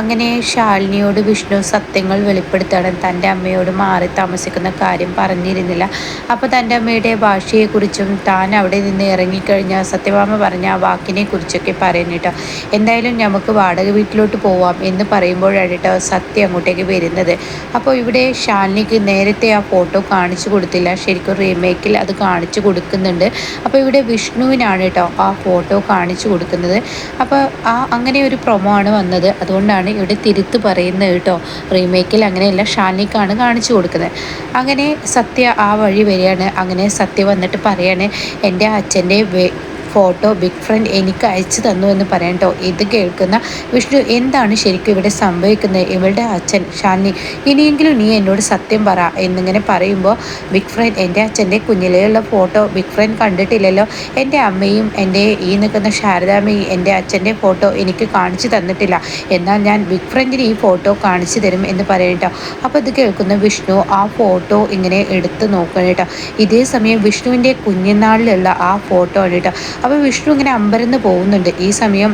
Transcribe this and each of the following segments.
അങ്ങനെ ശാലിനിയോട് വിഷ്ണു സത്യങ്ങൾ വെളിപ്പെടുത്തണം തന്റെ അമ്മയോട് മാറി താമസിക്കുന്ന കാര്യം പറഞ്ഞിരുന്നില്ല. അപ്പോൾ തന്റെ അമ്മയുടെ ഭാഷയെക്കുറിച്ചും താൻ അവിടെ നിന്ന് ഇറങ്ങിക്കഴിഞ്ഞ സത്യഭാമ പറഞ്ഞ ആ വാക്കിനെ കുറിച്ചൊക്കെ പറയുന്നു എന്തായാലും നമുക്ക് വാടക വീട്ടിലോട്ട് പോവാം എന്ന് പറയുമ്പോഴാണ് കേട്ടോ സത്യം അങ്ങോട്ടേക്ക് വരുന്നത്. അപ്പോൾ ഇവിടെ ശാലിനിക്ക് നേരത്തെ ആ ഫോട്ടോ കാണിച്ചു കൊടുത്തില്ല. ശരിക്കും റീമേക്കിൽ അത് കാണിച്ചു കൊടുക്കുന്നുണ്ട്. അപ്പോൾ ഇവിടെ വിഷ്ണുവിനാണ് കേട്ടോ ആ ഫോട്ടോ കാണിച്ചു കൊടുക്കുന്നത്. അപ്പോൾ ആ അങ്ങനെ ഒരു പ്രൊമോ ആണ് വന്നത്. അതുകൊണ്ടാണ് ആണ് ഇവിടെ തിരുത്ത് പറയുന്നത് കേട്ടോ. റീമേക്കിൽ അങ്ങനെയല്ല ഷാനിക്കാണ് കാണിച്ചു കൊടുക്കുന്നത്. അങ്ങനെ സത്യ ആ വഴി വരികയാണ്. അങ്ങനെ സത്യ വന്നിട്ട് പറയാണ് എന്റെ അച്ഛന്റെ ഫോട്ടോ ബിഗ് ഫ്രണ്ട് എനിക്ക് അയച്ചു തന്നു എന്ന് പറയണ്ടോ ഇത് കേൾക്കുന്ന വിഷ്ണു എന്താണ് ശരിക്കും ഇവിടെ സംഭവിക്കുന്നത്? ഇവളുടെ അച്ഛൻ ഷാനി ഇനിയെങ്കിലും നീ എന്നോട് സത്യം പറ എന്നിങ്ങനെ പറയുമ്പോൾ ബിഗ് ഫ്രണ്ട് എന്റെ അച്ഛന്റെ കുഞ്ഞിലെയുള്ള ഫോട്ടോ ബിഗ് ഫ്രണ്ട് കണ്ടിട്ടില്ലല്ലോ. എന്റെ അമ്മയും എന്റെ ഈ നിൽക്കുന്ന ശാരദാമ്മയും എന്റെ അച്ഛന്റെ ഫോട്ടോ എനിക്ക് കാണിച്ചു തന്നിട്ടില്ല. എന്നാൽ ഞാൻ ബിഗ് ഫ്രണ്ടിന് ഈ ഫോട്ടോ കാണിച്ചു തരും എന്ന് പറയട്ടോ അപ്പോൾ ഇത് കേൾക്കുന്ന വിഷ്ണു ആ ഫോട്ടോ ഇങ്ങനെ എടുത്ത് നോക്കണം കേട്ടോ ഇതേ സമയം വിഷ്ണുവിന്റെ കുഞ്ഞിനാളിലുള്ള ആ ഫോട്ടോ ആണ് കേട്ടോ അപ്പോൾ വിഷ്ണു ഇങ്ങനെ അമ്പരന്ന് പോകുന്നുണ്ട്. ഈ സമയം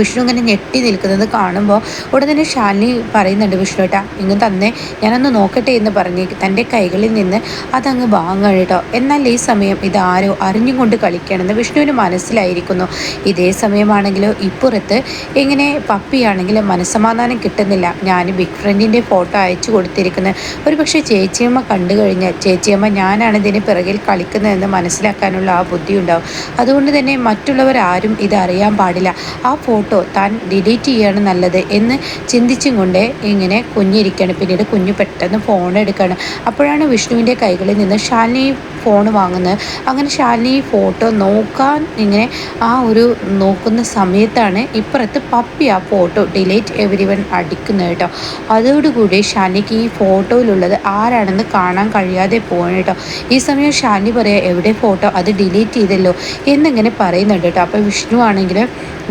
വിഷ്ണു ഇങ്ങനെ ഞെട്ടി നിൽക്കുന്നത് കാണുമ്പോൾ ഉടനെ തന്നെ പറയുന്നുണ്ട് വിഷ്ണു ഏട്ടാ ഇങ്ങ് തന്നെ ഞാനൊന്ന് നോക്കട്ടെ എന്ന് പറഞ്ഞ് തന്റെ കൈകളിൽ നിന്ന് അതങ്ങ് വാങ്ങണം കേട്ടോ. എന്നാൽ ഈ സമയം ഇതാരോ അറിഞ്ഞും കൊണ്ട് കളിക്കണമെന്ന് വിഷ്ണുവിന് മനസ്സിലായിരിക്കുന്നു. ഇതേ സമയമാണെങ്കിലോ ഇപ്പുറത്ത് ഇങ്ങനെ പപ്പിയാണെങ്കിലും മനസ്സമാധാനം കിട്ടുന്നില്ല. ഞാൻ ബിഗ് ഫ്രണ്ടിന്റെ ഫോട്ടോ അയച്ചു കൊടുത്തിരിക്കുന്നത് ഒരു പക്ഷേ ചേച്ചിയമ്മ കണ്ടു കഴിഞ്ഞാൽ ചേച്ചിയമ്മ ഞാനാണ് ഇതിന് പിറകിൽ കളിക്കുന്നതെന്ന് മനസ്സിലാക്കാനുള്ള ആ ബുദ്ധി ഉണ്ടാവും അതുകൊണ്ട് തന്നെ മറ്റുള്ളവർ ആരും ഇത് അറിയാൻ പാടില്ല. ആ ഫോട്ടോ താൻ ഡിലീറ്റ് ചെയ്യാണ് നല്ലത് എന്ന് ചിന്തിച്ചും കൊണ്ട് ഇങ്ങനെ കുഞ്ഞിരിക്കുകയാണ് പിന്നീട് കുഞ്ഞു പെട്ടെന്ന് ഫോൺ എടുക്കുകയാണ് അപ്പോഴാണ് വിഷ്ണുവിന്റെ കൈകളിൽ നിന്ന് ശാലിനി ഫോൺ വാങ്ങുന്നത്. അങ്ങനെ ശാലിനി ഫോട്ടോ നോക്കാൻ ഇങ്ങനെ ആ ഒരു നോക്കുന്ന സമയത്താണ് ഇപ്പുറത്ത് പപ്പി ആ ഫോട്ടോ ഡിലീറ്റ് എവരി വൺ അടിക്കുന്നത് കേട്ടോ. അതോടുകൂടി ഷാനിക്ക് ഈ ഫോട്ടോയിലുള്ളത് ആരാണെന്ന് കാണാൻ കഴിയാതെ പോകണം കേട്ടോ. ഈ സമയം ഷാനി പറയുക എവിടെ ഫോട്ടോ അത് ഡിലീറ്റ് ചെയ്തല്ലോ. എന്നിങ്ങനെ പറയുന്നുണ്ട് കേട്ടോ. അപ്പോൾ വിഷ്ണു ആണെങ്കിൽ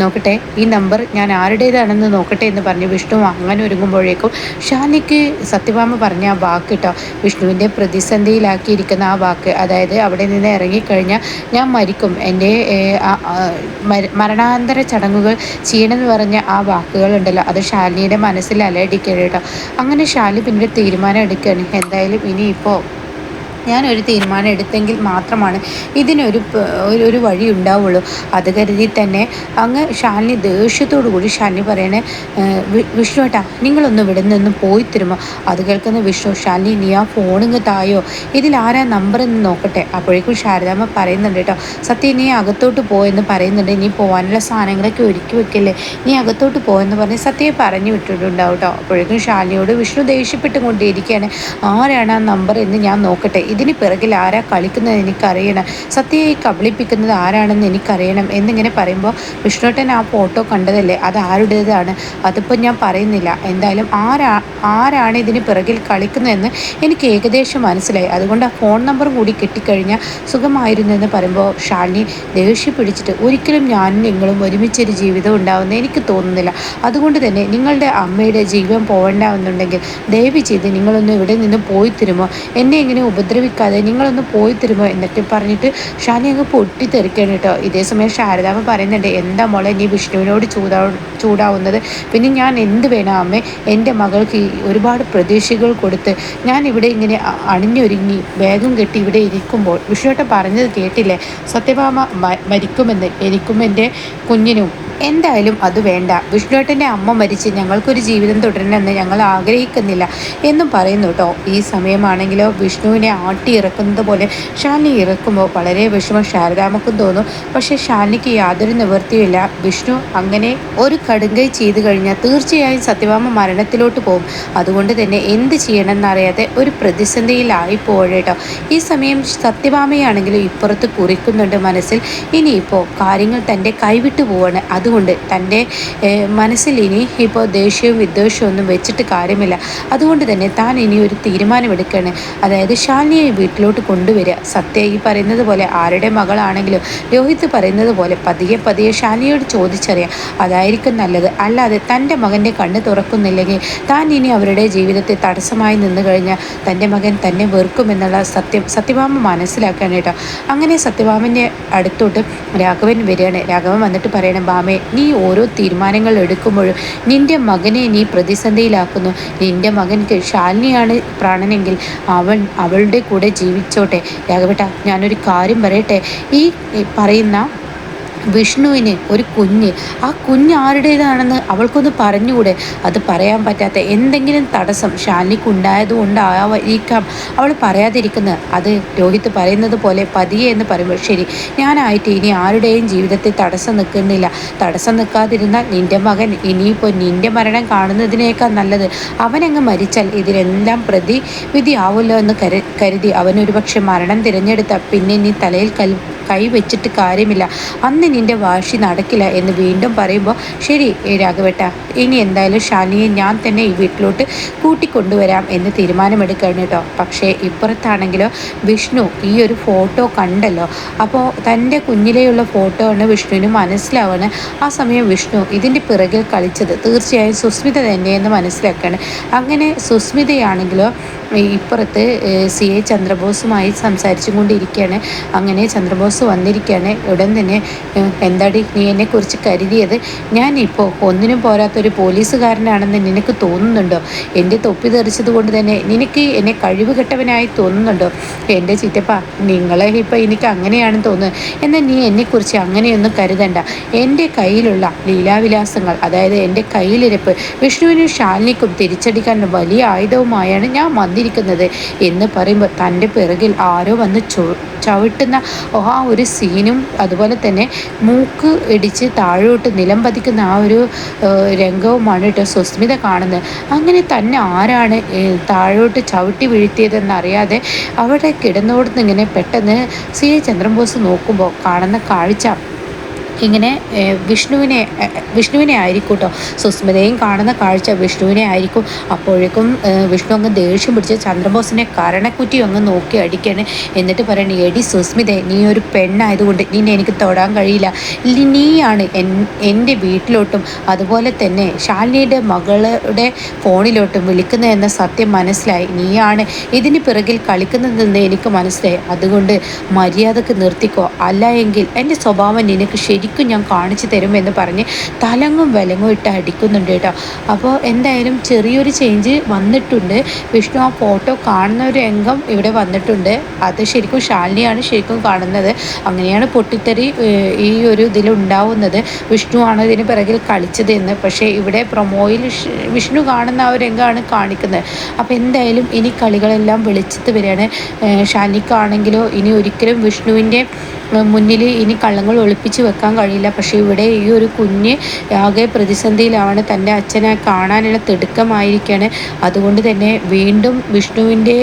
നോക്കട്ടെ ഈ നമ്പർ ഞാൻ ആരുടേതാണെന്ന് നോക്കട്ടെ എന്ന് പറഞ്ഞ് വിഷ്ണു അങ്ങനെ ഒരുങ്ങുമ്പോഴേക്കും ഷാനിക്ക് സത്യഭാമ പറഞ്ഞ ആ വാക്ക് കേട്ടോ വിഷ്ണുവിന്റെ പ്രതിസന്ധിയിലാക്കിയിരിക്കുന്ന ആ വാക്ക്. അതായത് അവിടെ നിന്ന് ഇറങ്ങിക്കഴിഞ്ഞാൽ ഞാൻ മരിക്കും. എന്റെ മരണാന്തര ചടങ്ങുകൾ ചെയ്യണമെന്ന് പറഞ്ഞ ആ വാക്കുകളുണ്ടല്ലോ. അത് ഷാലിനിയുടെ മനസ്സിൽ അലയടിക്കണം കേട്ടോ. അങ്ങനെ ഷാലി പിന്നീട് തീരുമാനം എടുക്കുകയാണ്. എന്തായാലും ഇനിയിപ്പോൾ ഞാനൊരു തീരുമാനം എടുത്തെങ്കിൽ മാത്രമാണ് ഇതിനൊരു ഒരു വഴി ഉണ്ടാവുള്ളൂ. അത് കരുതി തന്നെ അങ്ങ് ഷാലിനി ദേഷ്യത്തോടു കൂടി ഷാലിനി പറയണേ വിഷ്ണു ഏട്ടാ നിങ്ങളൊന്ന് ഇവിടെ നിന്ന് പോയി തരുമോ? അത് കേൾക്കുന്ന വിഷ്ണു ഷാലിനി നീ ആ ഫോണിങ് തായോ? ഇതിലാരാ നമ്പർ എന്ന് നോക്കട്ടെ. അപ്പോഴേക്കും ശാരദാമ്മ പറയുന്നുണ്ട് കേട്ടോ സത്യം നീ അകത്തോട്ട് പോയെന്ന് പറയുന്നുണ്ട്. നീ പോകാനുള്ള സാധനങ്ങളൊക്കെ ഒരുക്കി വെക്കല്ലേ? നീ അകത്തോട്ട് പോയെന്ന് പറഞ്ഞ് സത്യയെ പറഞ്ഞു വിട്ടിട്ടുണ്ടാവും കേട്ടോ. അപ്പോഴേക്കും ഷാലിനിയോട് വിഷ്ണു ദേഷ്യപ്പെട്ടുകൊണ്ടിരിക്കുകയാണ് ആരാണ് ആ നമ്പർ എന്ന് ഞാൻ നോക്കട്ടെ. ഇതിന് പിറകിൽ ആരാ കളിക്കുന്നത് എനിക്കറിയണം. സത്യയെ കബളിപ്പിക്കുന്നത് ആരാണെന്ന് എനിക്കറിയണം എന്നിങ്ങനെ പറയുമ്പോൾ വിഷ്ണുട്ടൻ ആ ഫോട്ടോ കണ്ടതല്ലേ? അത് ആരുടേതാണ്? അതിപ്പോൾ ഞാൻ പറയുന്നില്ല. എന്തായാലും ആരാ ആരാണ് ഇതിന് പിറകിൽ കളിക്കുന്നതെന്ന് എനിക്ക് ഏകദേശം മനസ്സിലായി. അതുകൊണ്ട് ആ ഫോൺ നമ്പർ കൂടി കിട്ടിക്കഴിഞ്ഞാൽ സുഖമായിരുന്നു എന്ന് പറയുമ്പോൾ ഷാലിനി ദേഷ്യം പിടിച്ചിട്ട് ഒരിക്കലും ഞാനും നിങ്ങളും ഒരുമിച്ചൊരു ജീവിതം ഉണ്ടാവുമെന്ന് എനിക്ക് തോന്നുന്നില്ല. അതുകൊണ്ട് തന്നെ നിങ്ങളുടെ അമ്മയുടെ ജീവൻ പോകണ്ടാവുന്നുണ്ടെങ്കിൽ ദയവ് ചെയ്ത് നിങ്ങളൊന്ന് ഇവിടെ നിന്ന് പോയി തരുമോ? എന്നെ ഇങ്ങനെ ഉപദ്രവി ഉപദ്രവിക്കാതെ നിങ്ങളൊന്ന് പോയി തരുമോ? എന്നൊക്കെ പറഞ്ഞിട്ട് ഷാനി അങ്ങ് പൊട്ടിത്തെറിക്കണം കേട്ടോ. ഇതേ സമയം ശാരദാമ്മ പറയുന്നുണ്ട് എന്താ മോളെ നീ വിഷ്ണുവിനോട് ചൂടാ ചൂടാവുന്നത്? പിന്നെ ഞാൻ എന്ത് വേണം അമ്മേ? എന്റെ മകൾക്ക് ഒരുപാട് പ്രതീക്ഷകൾ കൊടുത്ത് ഞാൻ ഇവിടെ ഇങ്ങനെ അണിഞ്ഞൊരുങ്ങി വേഗം കെട്ടി ഇവിടെ ഇരിക്കുമ്പോൾ വിഷ്ണുവേട്ട പറഞ്ഞത് കേട്ടില്ലേ? സത്യഭാമ മരിക്കുമെന്ന് എനിക്കും എന്റെ കുഞ്ഞിനും എന്തായാലും അത് വേണ്ട. വിഷ്ണുവേട്ടന്റെ അമ്മ മരിച്ച് ഞങ്ങൾക്കൊരു ജീവിതം തുടരണമെന്ന് ഞങ്ങൾ ആഗ്രഹിക്കുന്നില്ല എന്നും പറയുന്നു കേട്ടോ. ഈ സമയമാണെങ്കിലോ വിഷ്ണുവിനെ ആട്ടി ഇറക്കുന്നത് പോലെ ഷാനി ഇറക്കുമ്പോൾ വളരെ വിഷമം. ശാരദാമക്കും തോന്നും പക്ഷേ ഷാനിക്ക് യാതൊരു നിവൃത്തിയുമില്ല. വിഷ്ണു അങ്ങനെ ഒരു കടുങ്കൈ ചെയ്തു കഴിഞ്ഞാൽ തീർച്ചയായും സത്യഭാമ മരണത്തിലോട്ട് പോകും. അതുകൊണ്ട് തന്നെ എന്ത് ചെയ്യണമെന്നറിയാതെ ഒരു പ്രതിസന്ധിയിലായി പോകേട്ടോ ഈ സമയം സത്യഭാമയാണെങ്കിലും ഇപ്പുറത്ത് കുറിക്കുന്നുണ്ട് മനസ്സിൽ. ഇനിയിപ്പോൾ കാര്യങ്ങൾ തന്റെ കൈവിട്ടു പോവാണ്. അതുകൊണ്ട് തന്റെ മനസ്സിൽ ഇനി ഇപ്പോൾ ദേഷ്യവും വിദ്വേഷവും ഒന്നും വെച്ചിട്ട് കാര്യമില്ല. അതുകൊണ്ട് തന്നെ താൻ ഇനി ഒരു തീരുമാനമെടുക്കുകയാണ് അതായത് ശാലിനിയെ ഈ വീട്ടിലോട്ട് കൊണ്ടുവരിക. സത്യ ഈ പറയുന്നത് പോലെ ആരുടെ മകളാണെങ്കിലും രോഹിത് പറയുന്നത് പോലെ പതിയെ പതിയെ ഷാനിയോട് ചോദിച്ചറിയാം. അതായിരിക്കും നല്ലത്. അല്ലാതെ തന്റെ മകന്റെ കണ്ണ് തുറക്കുന്നില്ലെങ്കിൽ താൻ ഇനി അവരുടെ ജീവിതത്തെ തടസ്സമായി നിന്നു കഴിഞ്ഞാൽ തന്റെ മകൻ തന്നെ വെറുക്കുമെന്നുള്ള സത്യം സത്യഭാമ മനസ്സിലാക്കാൻ കേട്ടോ അങ്ങനെ സത്യഭാമന്റെ അടുത്തോട്ട് രാഘവൻ വരികയാണ്. രാഘവൻ വന്നിട്ട് പറയണം ബാമേ നീ ഓരോ തീരുമാനങ്ങൾ എടുക്കുമ്പോഴും നിന്റെ മകനെ നീ പ്രതിസന്ധിയിലാക്കുന്നു. നിന്റെ മകൻക്ക് ശാലിനിയാണ് പ്രാണനെങ്കിൽ അവൻ അവളുടെ കൂടെ ജീവിച്ചോട്ടെ. രാഘവേട്ട ഞാനൊരു കാര്യം പറയട്ടെ? ഈ പറയുന്ന വിഷ്ണുവിന് ഒരു കുഞ്ഞ്. ആ കുഞ്ഞ് ആരുടേതാണെന്ന് അവൾക്കൊന്ന് പറഞ്ഞുകൂടെ? അത് പറയാൻ പറ്റാത്ത എന്തെങ്കിലും തടസ്സം ഷാലിനിക്ക് ഉണ്ടായതുകൊണ്ടായിരിക്കാം അവൾ പറയാതിരിക്കുന്നത്. അത് രോഹിത് പറയുന്നത് പോലെ പതിയെ എന്ന് പറയുമ്പോൾ ശരി ഞാനായിട്ട് ഇനി ആരുടെയും ജീവിതത്തിൽ തടസ്സം നിൽക്കുന്നില്ല. തടസ്സം നിൽക്കാതിരുന്നാൽ നിന്റെ മകൻ ഇനിയിപ്പോൾ നിന്റെ മരണം കാണുന്നതിനേക്കാൾ നല്ലത്. അവനങ്ങ് മരിച്ചാൽ ഇതിനെല്ലാം പ്രതിവിധി ആവുമല്ലോ എന്ന് കരുതി. അവനൊരു പക്ഷെ മരണം തിരഞ്ഞെടുത്ത പിന്നെ നീ തലയിൽ കൽ കൈ വെച്ചിട്ട് കാര്യമില്ല. അന്ന് നിന്റെ വാശി നടക്കില്ല എന്ന് വീണ്ടും പറയുമ്പോൾ ശരി രാഘവേട്ട ഇനി എന്തായാലും ഷാനിയെ ഞാൻ തന്നെ ഈ വീട്ടിലോട്ട് കൂട്ടിക്കൊണ്ടുവരാം എന്ന് തീരുമാനമെടുക്കുകയാണ് കേട്ടോ. പക്ഷേ ഇപ്പുറത്താണെങ്കിലോ വിഷ്ണു ഈ ഒരു ഫോട്ടോ കണ്ടല്ലോ. അപ്പോൾ തന്റെ കുഞ്ഞിലെയുള്ള ഫോട്ടോ ആണ് വിഷ്ണുവിന് മനസ്സിലാവുകയാണ് ആ സമയം വിഷ്ണു ഇതിന്റെ പിറകിൽ കളിച്ചത്. തീർച്ചയായും സുസ്മിത തന്നെയെന്ന് മനസ്സിലാക്കുകയാണ് അങ്ങനെ സുസ്മിതയാണെങ്കിലോ ഇപ്പുറത്ത് സി. എ. ചന്ദ്രബോസുമായി സംസാരിച്ചും കൊണ്ടിരിക്കുകയാണ്. അങ്ങനെ ചന്ദ്രബോസ് വന്നിരിക്കുകയാണ്. ഉടൻ തന്നെ എന്താടി നീ എന്നെക്കുറിച്ച് കരുതിയത്? ഞാനിപ്പോൾ ഒന്നിനും പോരാത്തൊരു പോലീസുകാരനാണെന്ന് നിനക്ക് തോന്നുന്നുണ്ടോ? എന്റെ തൊപ്പി തെറിച്ചത് കൊണ്ട് തന്നെ നിനക്ക് എന്നെ കഴിവ് കെട്ടവനായി തോന്നുന്നുണ്ടോ? എന്റെ ചിറ്റപ്പ നിങ്ങളെ ഇപ്പോൾ എനിക്ക് അങ്ങനെയാണെന്ന് തോന്നുന്നത് എന്നാൽ നീ എന്നെക്കുറിച്ച് അങ്ങനെയൊന്നും കരുതണ്ട. എന്റെ കയ്യിലുള്ള ലീലാവിലാസങ്ങൾ അതായത് എന്റെ കയ്യിലിരിപ്പ് വിഷ്ണുവിനും ശാലിനിക്കും തിരിച്ചടിക്കാൻ വലിയ ആയുധവുമായാണ് ഞാൻ വന്നിരിക്കുന്നത് എന്ന് പറയുമ്പോൾ തന്റെ പിറകിൽ ആരോ വന്ന് ചു ചവിട്ടുന്ന ആ ഒരു സീനും അതുപോലെ തന്നെ മൂക്ക് ഇടിച്ച് താഴോട്ട് നിലം പതിക്കുന്ന ആ ഒരു രംഗവുമാണ് കേട്ടോ സുസ്മിത കാണുന്നത്. അങ്ങനെ തന്നെ ആരാണ് താഴോട്ട് ചവിട്ടി വീഴ്ത്തിയതെന്നറിയാതെ അവിടെ കിടന്നോടുന്ന് ഇങ്ങനെ പെട്ടെന്ന് സി എ ചന്ദ്രബോസ് നോക്കുമ്പോൾ കാണുന്ന കാഴ്ച. ഇങ്ങനെ വിഷ്ണുവിനെ വിഷ്ണുവിനെ ആയിരിക്കും കേട്ടോ സുസ്മിതയും കാണുന്ന കാഴ്ച വിഷ്ണുവിനെ ആയിരിക്കും. അപ്പോഴേക്കും വിഷ്ണു അങ്ങ് ദേഷ്യം പിടിച്ച് ചന്ദ്രബോസിനെ കരണക്കുറ്റി അങ്ങ് നോക്കി അടിക്കാണ്. എന്നിട്ട് പറയണേ എടി സുസ്മിത നീ ഒരു പെണ്ണായതുകൊണ്ട് നിന്നെ എനിക്ക് തൊടാൻ കഴിയില്ല. നീയാണ് എന്റെ വീട്ടിലോട്ടും അതുപോലെ തന്നെ ശാലിനിയുടെ മകളുടെ ഫോണിലോട്ടും വിളിക്കുന്നത് എന്ന സത്യം മനസ്സിലായി. നീയാണ് ഇതിന് പിറകിൽ കളിക്കുന്നതെന്ന് എനിക്ക് മനസ്സിലായി. അതുകൊണ്ട് മര്യാദയ്ക്ക് നിർത്തിക്കോ. അല്ല എങ്കിൽ എന്റെ സ്വഭാവം നിനക്ക് ശരിക്കും ശരിക്കും ഞാൻ കാണിച്ചു എന്ന് പറഞ്ഞ് തലങ്ങും വിലങ്ങും ഇട്ട് അടിക്കുന്നുണ്ട് കേട്ടോ. അപ്പോൾ എന്തായാലും ചെറിയൊരു ചേഞ്ച് വന്നിട്ടുണ്ട്. വിഷ്ണു ആ ഫോട്ടോ കാണുന്ന ഒരു രംഗം ഇവിടെ വന്നിട്ടുണ്ട്. അത് ശരിക്കും ശാലിനിയാണ് ശരിക്കും കാണുന്നത്. അങ്ങനെയാണ് പൊട്ടിത്തെറി ഈ ഒരു ഇതിലുണ്ടാവുന്നത് വിഷ്ണു ആണ് ഇതിന് പിറകിൽ കളിച്ചത് എന്ന്. പക്ഷേ ഇവിടെ പ്രൊമോയിൽ വിഷ്ണു കാണുന്ന ആ ഒരു രംഗമാണ് കാണിക്കുന്നത്. അപ്പോൾ എന്തായാലും ഇനി കളികളെല്ലാം വെളിച്ചത്ത് വരികയാണ്. ഷാലിനിക്കാണെങ്കിലോ ഇനി ഒരിക്കലും വിഷ്ണുവിന്റെ മുന്നിൽ ഇനി കള്ളങ്ങൾ ഒളിപ്പിച്ച് വെക്കാൻ കഴിയില്ല. പക്ഷേ ഇവിടെ ഈ ഒരു കുഞ്ഞ് ആകെ പ്രതിസന്ധിയിലാണ് തന്റെ അച്ഛനെ കാണാനുള്ള തിടുക്കമായിരിക്കുകയാണ് അതുകൊണ്ട് തന്നെ വീണ്ടും വിഷ്ണുവിന്റെ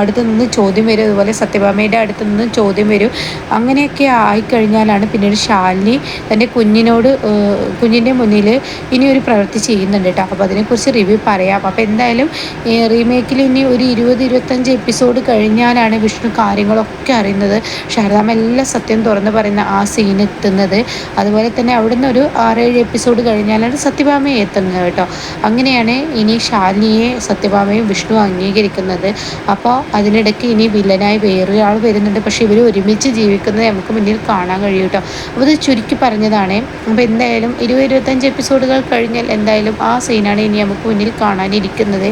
അടുത്ത് നിന്ന് ചോദ്യം വരും. അതുപോലെ സത്യഭാമയുടെ അടുത്ത് നിന്ന് ചോദ്യം വരും. അങ്ങനെയൊക്കെ ആയിക്കഴിഞ്ഞാലാണ് പിന്നീട് ശാലിനി തന്റെ കുഞ്ഞിനോട് കുഞ്ഞിന്റെ മുന്നിൽ ഇനി ഒരു പ്രവൃത്തി ചെയ്യുന്നുണ്ട് കേട്ടോ. അപ്പോൾ അതിനെക്കുറിച്ച് റിവ്യൂ പറയാം. അപ്പോൾ എന്തായാലും റീമേക്കിൽ ഇനി ഒരു ഇരുപത് ഇരുപത്തഞ്ച് എപ്പിസോഡ് കഴിഞ്ഞാലാണ് വിഷ്ണു കാര്യങ്ങളൊക്കെ അറിയുന്നത്. ശാരദാമ്മ എല്ലാം സത്യം തുറന്ന് പറയുന്ന ആ സീൻ എത്തുന്നത്. അതുപോലെ തന്നെ അവിടുന്ന് ഒരു ആറേഴ് എപ്പിസോഡ് കഴിഞ്ഞാലാണ് സത്യഭാമയെ എത്തുന്നത് കേട്ടോ. അങ്ങനെയാണ് ഇനി ശാലിനിയെ സത്യഭാമയും വിഷ്ണു അംഗീകരിക്കുന്നത്. അപ്പോൾ അതിനിടയ്ക്ക് ഇനി വില്ലനായി വേറെ ആൾ വരുന്നുണ്ട്. പക്ഷേ ഇവർ ഒരുമിച്ച് ജീവിക്കുന്നത് നമുക്ക് മുന്നിൽ കാണാൻ കഴിയും കേട്ടോ. അപ്പോൾ ഇത് ചുരുക്കി പറഞ്ഞതാണ്. അപ്പോൾ എന്തായാലും ഇരുപത് ഇരുപത്തഞ്ച് എപ്പിസോഡുകൾ കഴിഞ്ഞാൽ എന്തായാലും ആ സീനാണ് ഇനി നമുക്ക് മുന്നിൽ കാണാനിരിക്കുന്നത്.